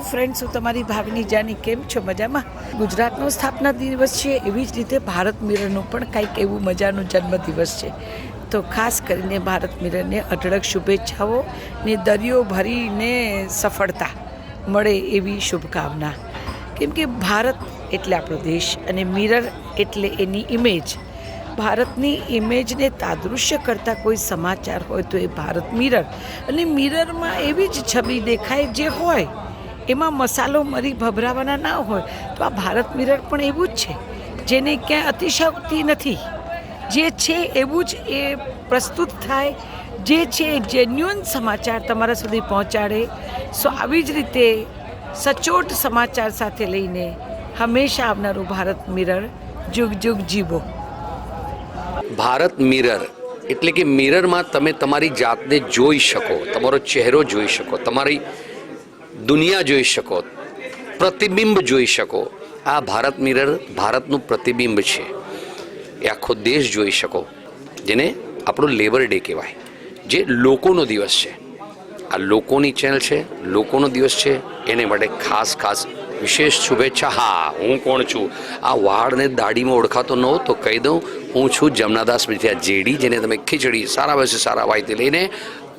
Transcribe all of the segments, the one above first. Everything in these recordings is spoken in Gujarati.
ફ્રેન્ડ્સ હું તમારી ભાવિની જાની કેમ છો મજામાં? ગુજરાતનો સ્થાપના દિવસ છે, એવી જ રીતે ભારત મિરરનું પણ કંઈક એવું મજાનો જન્મદિવસ છે. તો ખાસ કરીને ભારત મિરરને અઢળક શુભેચ્છાઓ ને દરિયો ભરીને સફળતા મળે એવી શુભકામના. કેમ કે ભારત એટલે આપણો દેશ અને મિરર એટલે એની ઇમેજ ભારતની ઇમેજને તાદૃશ્ય કરતા કોઈ સમાચાર હોય તો એ ભારત મિરર. અને મિરરમાં એવી જ છબી દેખાય જે હોય એમાં મસાલો મરી ભભરાવાના ના હોય, તો આ ભારત મિરર પણ એવું જ છે, જેને ક્યાંય અતિશયોક્તિ નથી. જે છે એવું જ એ પ્રસ્તુત થાય, જે છે જેન્યુઅન સમાચાર તમારા સુધી પહોંચાડે. સો આવી જ રીતે સચોટ સમાચાર સાથે લઈને હંમેશા આવનારું ભારત મિરર જુગ જુગ જીવો. ભારત મિરર એટલે કે મિરરમાં તમે તમારી જાતને જોઈ શકો, તમારો ચહેરો જોઈ શકો, તમારી દુનિયા જોઈ શકો, પ્રતિબિંબ જોઈ શકો. આ ભારત મિરર ભારતનું પ્રતિબિંબ છે. એ આખો દેશ જોઈ શકો, જેને આપણો લેબર ડે કહેવાય, જે લોકોનો દિવસ છે. આ લોકોની ચેનલ છે, લોકોનો દિવસ છે. એને માટે ખાસ ખાસ વિશેષ શુભેચ્છા. હા, હું કોણ છું? આ વાળને દાઢીમાં ઓળખાતો ન તો કહી દઉં, હું છું જમનાદાસ મિથિયા જેડી, જેને તમે ખીચડી, સારા વર્ષે સારા વાયથી લઈને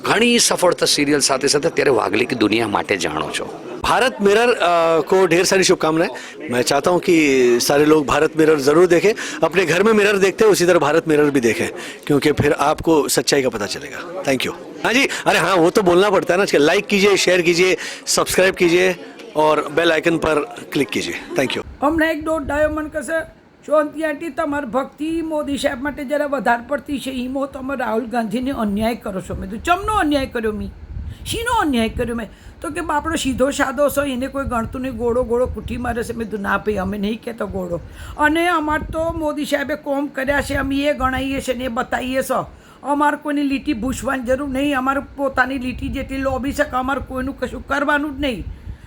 ઘણી સફળતા સિરિયલ સાથે સાથે અત્યારે વાગલી કી દુનિયા માટે જાણો છો भारत मिरर अ, को ढेर सारी शुभकामनाएं मैं चाहता हूं कि सारे लोग भारत मिरर जरूर देखें अपने घर में मिरर देखते हैं उसी तरह भारत मिरर भी देखें क्योंकि फिर आपको सच्चाई का पता चलेगा थैंक यू हाँ जी अरे हाँ वो तो बोलना पड़ता है ना कि लाइक कीजिए शेयर कीजिए सब्सक्राइब कीजिए और बेल आइकन पर क्लिक कीजिए थैंक यू હમણાં એક દોઢ ડાયો મને કહેશે શાંતિ આંટી, તમારી ભક્તિ મોદી સાહેબ માટે જરા વધારે પડતી છે ઈમો તમે રાહુલ ગાંધીને અન્યાય કરો છો. મેં તો ચમનો અન્યાય કર્યો મી? શીનો અન્યાય કર્યો મેં? તો કે આપણો સીધો સાદો છો, એને કોઈ ગણતું નહીં, ગોળો ગોળો કુઠી મારે છે. મેં ના ભાઈ, અમે નહીં કહેતો ગોળો. અને અમાર તો મોદી સાહેબે કોમ કર્યા છે, અમે એ ગણાવીએ છીએ ને એ બતાવીએ છો. અમારે કોઈની લીટી ભૂસવાની જરૂર નહીં, અમારે પોતાની લીટી જેટલી લોબી શકે અમારે કોઈનું કશું કરવાનું જ નહીં.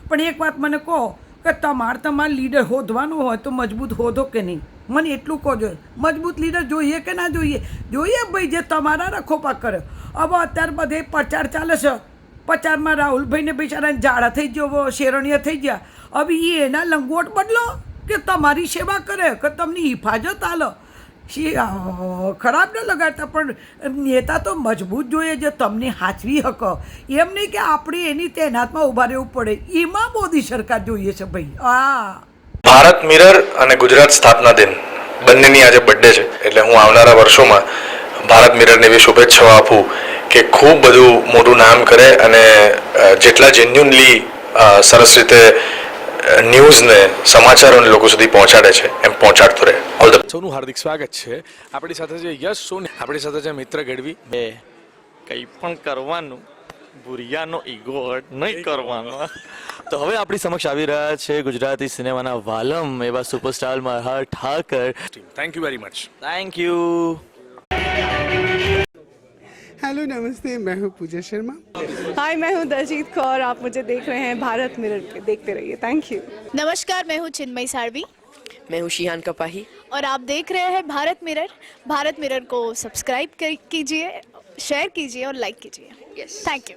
પણ એક વાત મને કહો, કે તમારે તમારે લીડર હોધવાનું હોય તો મજબૂત હોધો કે નહીં? મને એટલું કહો જોઈએ. મજબૂત લીડર જોઈએ કે ના જોઈએ? જોઈએ ભાઈ, જે તમારા રખોપા કરે. હવે અત્યારે બધે પ્રચાર ચાલે છે. પ્રચારમાં રાહુલભાઈને બિચારાને જાડા થઈ ગયો શેરણીયા થઈ ગયા. હવે એ એના લંગોટ બદલો કે તમારી સેવા કરે, કે તમને હિફાજત આલો. ખરાબ ન લગાડતા, પણ નેતા તો મજબૂત જોઈએ જે તમને હાચવી હકો. એમ નહીં કે આપણે એની તૈનાતમાં ઊભા રહેવું પડે. એમાં મોદી સરકાર જોઈએ છે ભાઈ. હા. ભારત મિરર અને ગુજરાત સ્થાપના દિન. બંનેની આજે બર્થડે છે. એટલે હું આવનારા વર્ષોમાં ભારત મિરરને એવી શુભેચ્છાઓ આપું કે ખૂબ બધું મોટું નામ કરે અને જેટલા જેન્યુનલી સરસ રીતે ન્યૂઝને સમાચારોને લોકો સુધી પહોંચાડે છે એમ પહોંચાડતો રહે. ઓલ ધ સૌનું હાર્દિક સ્વાગત છે. આપણી સાથે જે યશ સોની આપણી સાથે જે મિત્ર ગઢવી. બે કંઈ પણ કરવાનું ભૂરિયાનો ઈગો હર્ટ નહીં કરવાનો. તો હવે આપણી સમક્ષ આવી રહ્યા છે ગુજરાતી સિનેમાના વાલમ એવા superstar Malhar Thakar thank you very much thank you hello नमस्ते मैं हूँ पूजा शर्मा हाय मैं हूँ दलजीत कौर आप मुझे देख रहे हैं भारत मिरर पे देखते रहिए थैंक यू नमस्कार मैं हूँ चिन्मयी साड़वी मैं हूँ शिहान कपाही और आप देख रहे हैं भारत मिरर भारत मिरर को सब्सक्राइब कर- कीजिए शेयर कीजिए और लाइक कीजिए थैंक यू